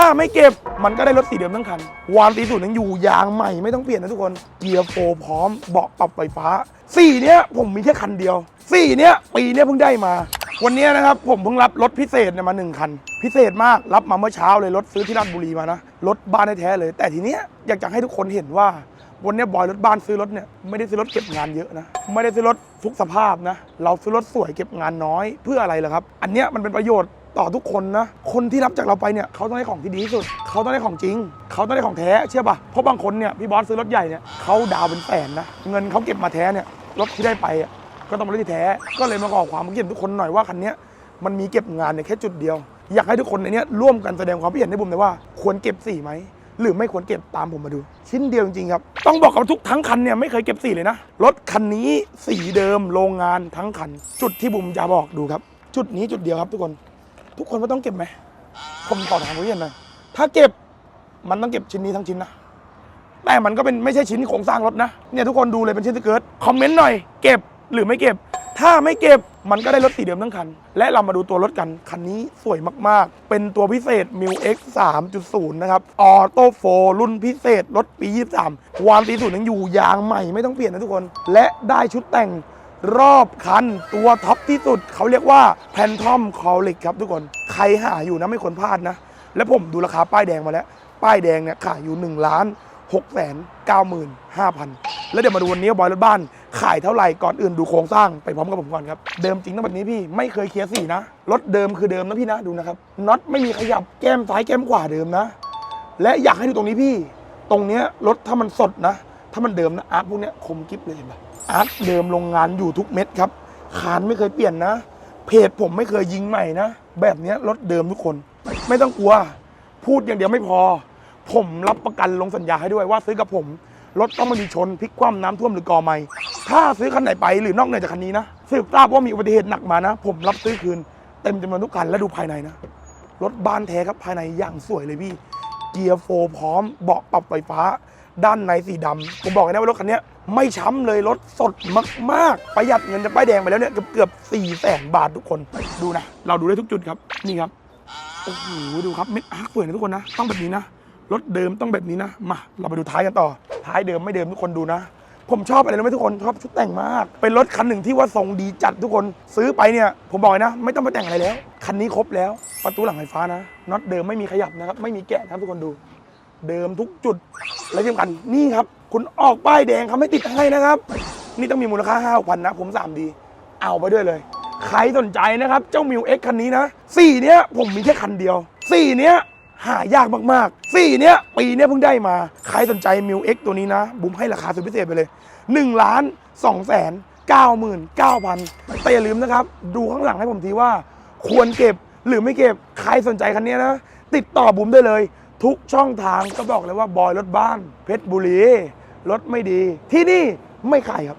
ถ้าไม่เก็บมันก็ได้รถสีเดิมทั้งคัน วาล์วตีสูตรยังอยู่ยางใหม่ไม่ต้องเปลี่ยนนะทุกคนเกียร์โฟร์พร้อมเบาะปรับไฟฟ้าสีเนี้ยผมมีแค่คันเดียวสีเนี้ยปีเนี้ยเพิ่งได้มา วันนี้นะครับผมเพิ่งรับรถพิเศษเนี่ยมาหนึ่งคัน พิเศษมากรับมาเมื่อเช้าเลยรถซื้อที่ราชบุรีมานะรถบ้านแท้ๆเลย แต่ทีเนี้ยอยากจะให้ทุกคนเห็นว่าวันนี้บอยรถบ้านซื้อรถเนี่ยไม่ได้ซื้อรถเก็บงานเยอะนะไม่ได้ซื้อรถทุกสภาพนะเราซื้อรถสวยเก็บงานน้อยเพื่ออะไรล่ะครับ อันเนี้ยมันเป็นประโยชน์ ต่อทุกคนนะ คนที่รับจากเราไปเนี่ยเขาต้องได้ของที่ดีที่สุด เขาต้องได้ของจริง เขาต้องได้ของแท้เชื่อป่ะ เพราะบางคนเนี่ยพี่บอสซื้อรถใหญ่เนี่ยเขาดาวเป็นแสนนะ เงินเขาเก็บมาแท้เนี่ยรถที่ได้ไปอะก็ต้องเป็นรถที่แท้ ก็เลยมาขอความคิดเห็นทุกคนหน่อยว่าคันนี้มันมีเก็บงานเนี่ยแค่จุดเดียว อยากให้ทุกคนในนี้ร่วมกันแสดงความคิดเห็นในบุมเลยว่า ควรเก็บสีไหมหรือไม่ควรเก็บตามผมมาดู ชิ้นเดียวจริงๆครับ ต้องบอกกับทุกทั้งคันเนี่ยไม่เคยเก็บสีเลยนะ รถคันนี้สีเดิมโรงงานทั้งคัน จุดที่บุมจะบอกดูครับ จุดนี้จุดเดียวครับทุกคน ทุกคนว่าต้องเก็บไหมผมขอถามคุณเห็นหนะถ้าเก็บมันต้องเก็บชิ้นนี้ทั้งชิ้นนะแต่มันก็เป็นไม่ใช่ชิ้นโครงสร้างรถนะเนี่ยทุกคนดูเลยเป็นชิ้นสเกิร์ตคอมเมนต์หน่อยเก็บหรือไม่เก็บ ถ้าไม่เก็บมันก็ได้รถสีเดิมทั้งคัน และเรามาดูตัวรถกันคันนี้สวยมากๆ เป็นตัวพิเศษ m ิ X 3.0 นะครับออโต้โฟรุ่นพิเศษรถปี 23 วาล์วตีสูตรยังอยู่ยางใหม่ไม่ต้องเปลี่ยนนะทุกคน และได้ชุดแต่งรอบคันตัวท็อปที่สุด เขาเรียกว่าแพนทอมคอลิกครับทุกคน ครหาอยู่นะไม่ควรพลาดนะ และผมดูราคาป้ายแดงมาแล้ว ป้ายแดงเนี่ยขายอยู่1ล้าน6แสน9หมื่น5,000แล้วเดี๋ยวมาดูวันนี้วบอยรถบ้าน ขายเท่าไหร่ก่อนอื่นดูโครงสร้างไปพร้อมกับผมก่อนครับเดิมจริงต้องแบบนี้พี่ไม่เคยเคลียร์สีนะรถเดิมคือเดิมนะพี่นะดูนะครับน็อตไม่มีขยับแก้มซ้ายแก้มขวาเดิมนะ และอยากให้ดูตรงนี้พี่ ตรงเนี้ยรถถ้ามันสดนะ ถ้ามันเดิมนะอาร์ตพวกเนี้ยคมกริบเลยเห็นปะอาร์ตเดิมโรงงานอยู่ทุกเม็ดครับคานไม่เคยเปลี่ยนนะ เพจผมไม่เคยยิงใหม่นะ แบบเนี้ยรถเดิมทุกคน ไม่ต้องกลัว พูดอย่างเดียวไม่พอ ผมรับประกันลงสัญญาให้ด้วยว่าซื้อกับผม รถต้องไม่มีชนพลิกคว่ำน้ำท่วมหรือกอไม้ถ้าซื้อคันไหนไปหรือนอกเหนือจากคันนี้นะสืบทราบว่ามีอุบัติเหตุหนักมานะ ผมรับซื้อคืนเต็มจำนวนทุกคันและดูภายในนะรถบ้านแท้ครับภายในอย่างสวยเลยพี่เกียร์โฟร์พร้อมเบาะปรับไฟฟ้า ด้านในสีดำผมบอกเลยนะว่ารถคันนี้ไม่ช้ำเลยรถสดมาก ๆ ประหยัดเงินจากป้ายแดงไปแล้วเนี่ยเกือบเกือบสี่แสนบาททุกคนดูนะ เราดูได้ทุกจุดครับ นี่ครับ โอ้โห ดูครับเม็ดอาร์คสวยนะทุกคนนะ ต้องแบบนี้นะ รถเดิมต้องแบบนี้นะ มา เราไปดูท้ายกันต่อ ท้ายเดิมไม่เดิมทุกคนดูนะ ผมชอบอะไรรู้ไหมทุกคนชอบชุดแต่งมาก เป็นรถคันหนึ่งที่ว่าทรงดีจัดทุกคนซื้อไปเนี่ยผมบอกเลยนะ ไม่ต้องไปแต่งอะไรแล้ว คันนี้ครบแล้วประตูหลังไฟฟ้านะน็อตเดิมไม่มีขยับนะครับไม่มีแกะนะครับทุกคนดู เดิมทุกจุด และที่สำคัญนี่ครับ คุณออกป้ายแดงเขาไม่ติดให้นะครับ นี่ต้องมีมูลค่า5 0 0 0นะ ผม3ดี เอาไปด้วยเลย ใครสนใจนะครับ เจ้ามิวเอ็กคันนี้นะสีเนี้ยผมมีแค่คันเดียวสีเนี้ยหายากมากๆสีเนี้ยปีเนี้ยเพิ่งได้มา ใครสนใจมิวเอ็กตัวนี้นะ บุ้มให้ราคาสุดพิเศษไปเลย1ล้าน2แสน9 9 0 0 0แต่อย่าลืมนะครับ ดูข้างหลังให้ผมทีว่า ควรเก็บหรือไม่เก็บ ใครสนใจคันนี้นะ ติดต่อบุ้มได้เลย ทุกช่องทางก็บอกเลยว่าบอยรถบ้าน เพชรบุรีรถไม่ดี ที่นี่ไม่ขายครับ